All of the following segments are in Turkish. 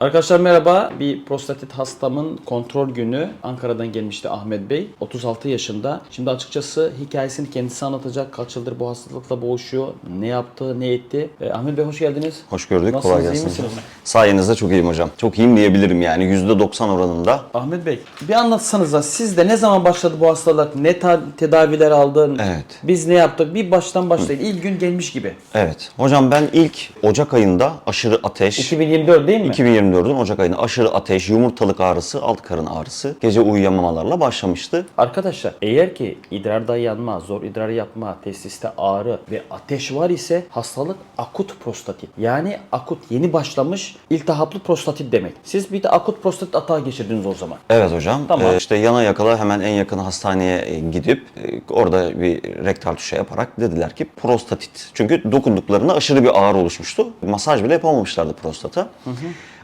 Arkadaşlar merhaba. Bir prostatit hastamın kontrol günü Ankara'dan gelmişti Ahmet Bey. 36 yaşında. Şimdi açıkçası hikayesini kendisi anlatacak. Kaç yıldır bu hastalıkla boğuşuyor. Ne yaptı, ne etti. Ee, Ahmet Bey hoş geldiniz. Hoş gördük. Nasılsınız, Kolay iyi gelsin. misiniz? Sayenizde çok iyiyim hocam. Çok iyiyim diyebilirim yani. %90 oranında. Ahmet Bey bir anlatsanıza siz de ne zaman başladı bu hastalık? Ne ta- tedaviler aldın? Evet. Biz ne yaptık? Bir baştan başlayın. İlk gün gelmiş gibi. Evet. Hocam ben ilk Ocak ayında aşırı ateş, 2024 değil mi? 2024'ün Ocak ayında aşırı ateş, yumurtalık ağrısı, alt karın ağrısı, gece uyuyamamalarla başlamıştı. Arkadaşlar eğer ki idrarda yanma, zor idrar yapma, testiste ağrı ve ateş var ise hastalık akut prostatit. Yani akut yeni başlamış iltihaplı prostatit demek. Siz bir de akut prostatit atağı geçirdiniz o zaman. Evet hocam. Tamam. Ee, işte yana yakala hemen en yakın hastaneye e, gidip e, orada bir rektal tuşa yaparak dediler ki prostatit. Çünkü dokunduklarında aşırı bir ağrı oluşmuştu. Masaj bile yapamamışlardı prostata.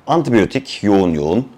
Antibiyotik yoğun yoğun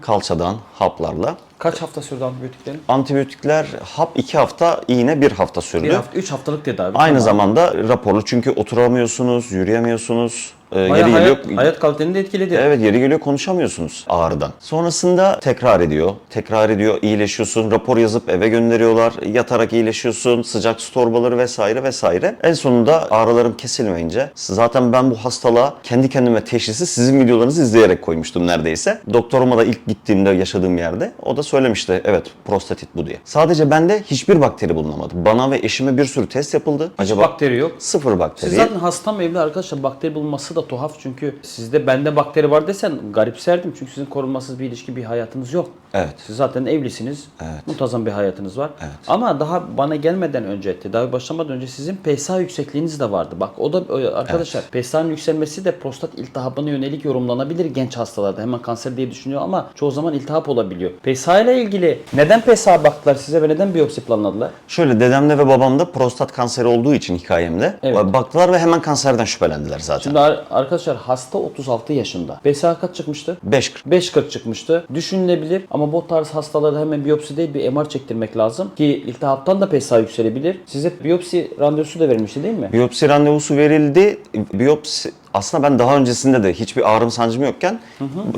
kalçadan haplarla. Kaç hafta sürdü antibiyotiklerin? Antibiyotikler hap 2 hafta, iğne 1 hafta sürdü. Bir hafta, üç haftalık tedavi. Aynı Tamam. zamanda raporlu çünkü oturamıyorsunuz, yürüyemiyorsunuz. Ee, Bayağı yeri hayat, geliyor hayat kaliteni de etkiledi. Evet yeri geliyor konuşamıyorsunuz ağrıdan. Sonrasında tekrar ediyor. Tekrar ediyor, iyileşiyorsun. Rapor yazıp eve gönderiyorlar. Yatarak iyileşiyorsun. Sıcak su torbaları vesaire vesaire. En sonunda ağrılarım kesilmeyince zaten ben bu hastalığa kendi kendime teşhisi sizin videolarınızı izleyerek koymuştum neredeyse. Doktoruma da ilk gittiğimde yaşadığım yerde o da söylemişti evet prostatit bu diye. Sadece bende hiçbir bakteri bulunamadı. Bana ve eşime bir sürü test yapıldı. Acaba Bakteri yok. sıfır bakteri. Siz zaten hastam evli arkadaşlar bakteri bulunması da tuhaf çünkü sizde bende bakteri var desen garipserdim çünkü sizin korunmasız bir ilişki bir hayatınız yok. Evet. Siz zaten evlisiniz. Evet. Muntazam bir hayatınız var. Evet. Ama daha bana gelmeden önce, tedavi başlamadan önce sizin PSA yüksekliğiniz de vardı. Bak o da o- arkadaşlar PSA'nın yükselmesi de prostat iltihabına yönelik yorumlanabilir genç hastalarda. Hemen kanser diye düşünüyor ama çoğu zaman iltihap olabiliyor. PSA ile ilgili neden PSA baktılar size ve neden biyopsi planladılar? Şöyle dedemde ve babamda prostat kanseri olduğu için hikayemde Evet. baktılar ve hemen kanserden şüphelendiler zaten. Şimdi arkadaşlar hasta 36 yaşında. PSA kaç çıkmıştı? 5.40. 5.40 çıkmıştı. Düşünülebilir ama bu tarz hastalarda hemen biyopsi değil bir MR çektirmek lazım ki iltihaptan da PSA yükselebilir. Size biyopsi randevusu da verilmişti değil mi? Biyopsi randevusu verildi. Biyopsi aslında ben daha öncesinde de hiçbir ağrım sancım yokken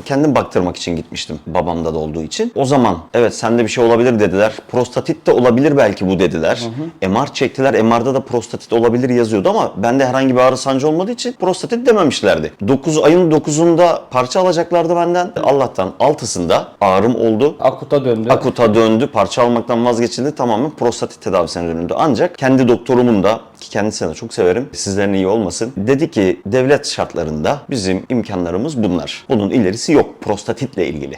kendim baktırmak için gitmiştim babamda da olduğu için. O zaman evet sende bir şey olabilir dediler. Prostatit de olabilir belki bu dediler. MR çektiler. MR'da da prostatit olabilir yazıyordu ama bende herhangi bir ağrı sancı olmadığı için prostatit dememişlerdi. 9 ayın 9'unda parça alacaklardı benden. Allah'tan 6'sında ağrım oldu. Akuta döndü. Akuta döndü, parça almaktan vazgeçildi. Tamamen prostatit tedavisine dönüldü. Ancak kendi doktorumun da ki kendisini de çok severim. Sizlerin iyi olmasın. Dedi ki devlet şartlarında bizim imkanlarımız bunlar. Bunun ilerisi yok prostatitle ilgili.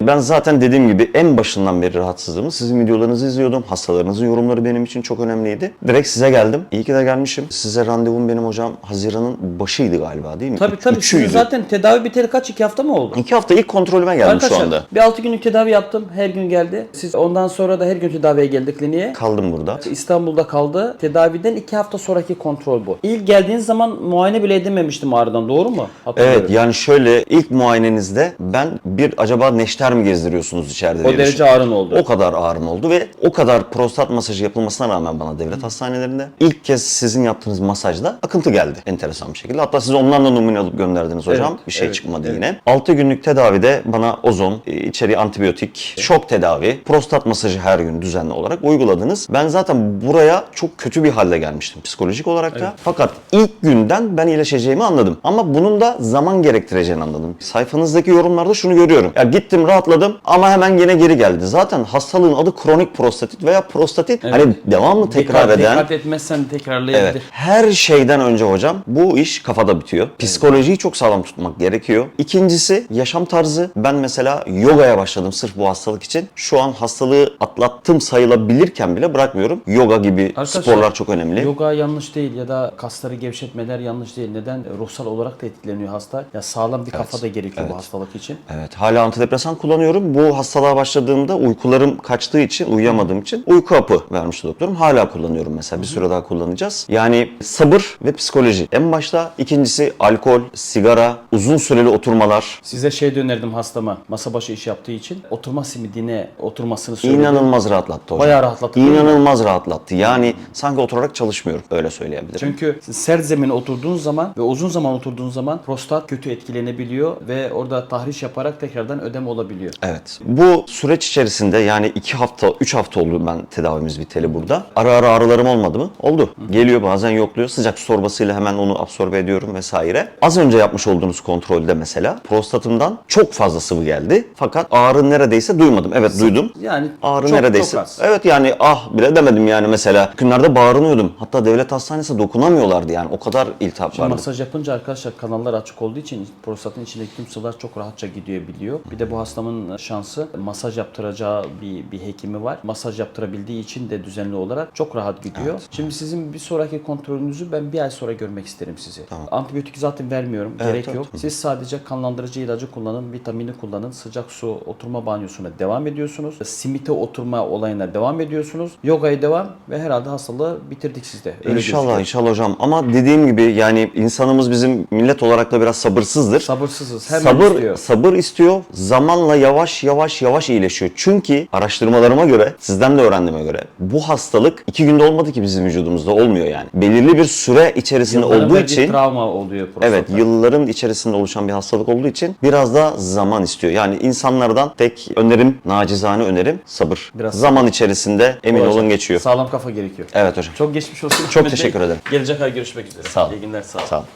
Ben zaten dediğim gibi en başından beri rahatsızlığımı sizin videolarınızı izliyordum. Hastalarınızın yorumları benim için çok önemliydi. Direkt size geldim. İyi ki de gelmişim. Size randevum benim hocam Haziran'ın başıydı galiba değil mi? Tabii tabii. Üçüydü. zaten tedavi biteli kaç? iki hafta mı oldu? İki hafta ilk kontrolüme geldim şu Arkadaşlar anda. bir 6 günlük tedavi yaptım. Her gün geldi. Siz ondan sonra da her gün tedaviye geldi kliniğe. Kaldım burada. İstanbul'da kaldı. Tedaviden 2 hafta sonraki kontrol bu. İlk geldiğiniz zaman muayene bile edilmemiştim ağrıdan. Doğru mu? Evet yani şöyle ilk muayenenizde ben bir acaba neşter mi gezdiriyorsunuz içeride O diye derece düşündüm. ağrın oldu. O kadar ağrım oldu ve o kadar prostat masajı yapılmasına rağmen bana devlet hastanelerinde ilk kez sizin yaptığınız masajda akıntı geldi enteresan bir şekilde. Hatta siz ondan da numune alıp gönderdiniz hocam. Evet, bir şey evet, çıkmadı evet. yine. 6 günlük tedavide bana ozon, e, içeri antibiyotik, şok tedavi, prostat masajı her gün düzenli olarak uyguladınız. Ben zaten buraya çok kötü bir halde gelmiştim psikolojik olarak da. Fakat ilk günden ben iyileşeceğimi anladım. Ama bunun da zaman gerektireceğini anladım. Sayfanızdaki yorumlarda şunu görüyorum. Ya gittim rahatladım ama hemen gene geri geldi. Zaten hastalığın adı kronik prostatit veya prostatit. Hani devamlı tekrar dikkat, eden Dikkat etmezsen tekrarlayabilir. Evet. Her şeyden önce hocam bu iş kafada bitiyor. Psikolojiyi çok sağlam tutmak gerekiyor. İkincisi yaşam tarzı. Ben mesela yogaya başladım sırf bu hastalık için. Şu an hastalığı atlattım sayılabilirken bile bırakmıyorum. Yoga gibi Arkadaşlar, sporlar çok önemli. Yoga yanlış değil ya da kasları gevşetmeler yanlış değil. Neden? Ruhsal olarak da etkileniyor hasta. Ya sağlam bir kafa da gerekiyor bu hastalık için. Evet, hala antidepresan kullanıyorum. Bu hastalığa başladığımda uykularım kaçtığı için, uyuyamadığım için uyku hapı vermişti doktorum. Hala kullanıyorum mesela. Bir süre daha kullanacağız. Yani sabır ve psikoloji. En başta ikincisi alkol, sigara, uzun süreli oturmalar. Size şey önerdim hastama. Masa başı iş yaptığı için oturma simidine oturmasını söyledim. İnanılmaz rahatlattı hocam. Bayağı rahatlattı. İnanılmaz rahatlattı. Yani sanki oturarak çalışmıyor çalışmıyorum. Öyle söyleyebilirim. Çünkü sert zemine oturduğun zaman ve uzun zaman oturduğun zaman prostat kötü etkilenebiliyor ve orada tahriş yaparak tekrardan ödem olabiliyor. Evet. Bu süreç içerisinde yani 2 hafta, 3 hafta oldu ben tedavimiz biteli burada. Ara ara ağrılarım olmadı mı? Oldu. Geliyor bazen yokluyor. Sıcak su torbasıyla hemen onu absorbe ediyorum vesaire. Az önce yapmış olduğunuz kontrolde mesela prostatımdan çok fazla sıvı geldi. Fakat ağrı neredeyse duymadım. Evet duydum. Yani Ağrı çok, neredeyse. çok az. Evet yani ah bile demedim yani mesela. Günlerde bağırıyordum. Hatta devlet hastanesi dokunamıyorlardı yani. O kadar iltihap Şimdi vardı. masaj yapınca arkadaşlar kanallar açık olduğu için prostatın içindeki tüm sıvılar çok rahatça gidiyor biliyor. Bir de bu hastamın şansı masaj yaptıracağı bir, bir hekimi var. Masaj yaptırabildiği için de düzenli olarak çok rahat gidiyor. Şimdi sizin bir sonraki kontrolünüzü ben bir ay sonra görmek isterim sizi. Antibiyotik zaten vermiyorum. gerek evet. yok. Siz sadece kanlandırıcı ilacı kullanın, vitamini kullanın. Sıcak su oturma banyosuna devam ediyorsunuz. Simite oturma olayına devam ediyorsunuz. Yogaya devam ve herhalde hastalığı bitirdik sizde. Öyle İnşallah gözüküyor. inşallah hocam ama dediğim gibi yani insanımız bizim millet olarak da biraz sabırsızdır. Sabırsızız. Hemen sabır istiyor. sabır istiyor. Zamanla yavaş yavaş yavaş iyileşiyor. Çünkü araştırmalarıma göre, sizden de öğrendiğime göre bu hastalık iki günde olmadı ki bizim vücudumuzda olmuyor yani. Belirli bir süre içerisinde Yılların olduğu için travma oluyor prostatta. Evet, yılların içerisinde oluşan bir hastalık olduğu için biraz da zaman istiyor. Yani insanlardan tek önerim, nacizane önerim sabır. Biraz zaman içerisinde emin Olacak. olun geçiyor. Sağlam kafa gerekiyor. Evet hocam. Çok geçmiş olsun. Çok Bey. teşekkür ederim. Gelecek ay görüşmek üzere. Sağ olun. İyi günler sağ olun. Sağ olun.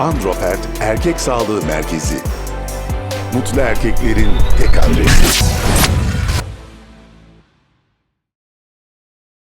Andropert Erkek Sağlığı Merkezi. Mutlu erkeklerin tek adresi.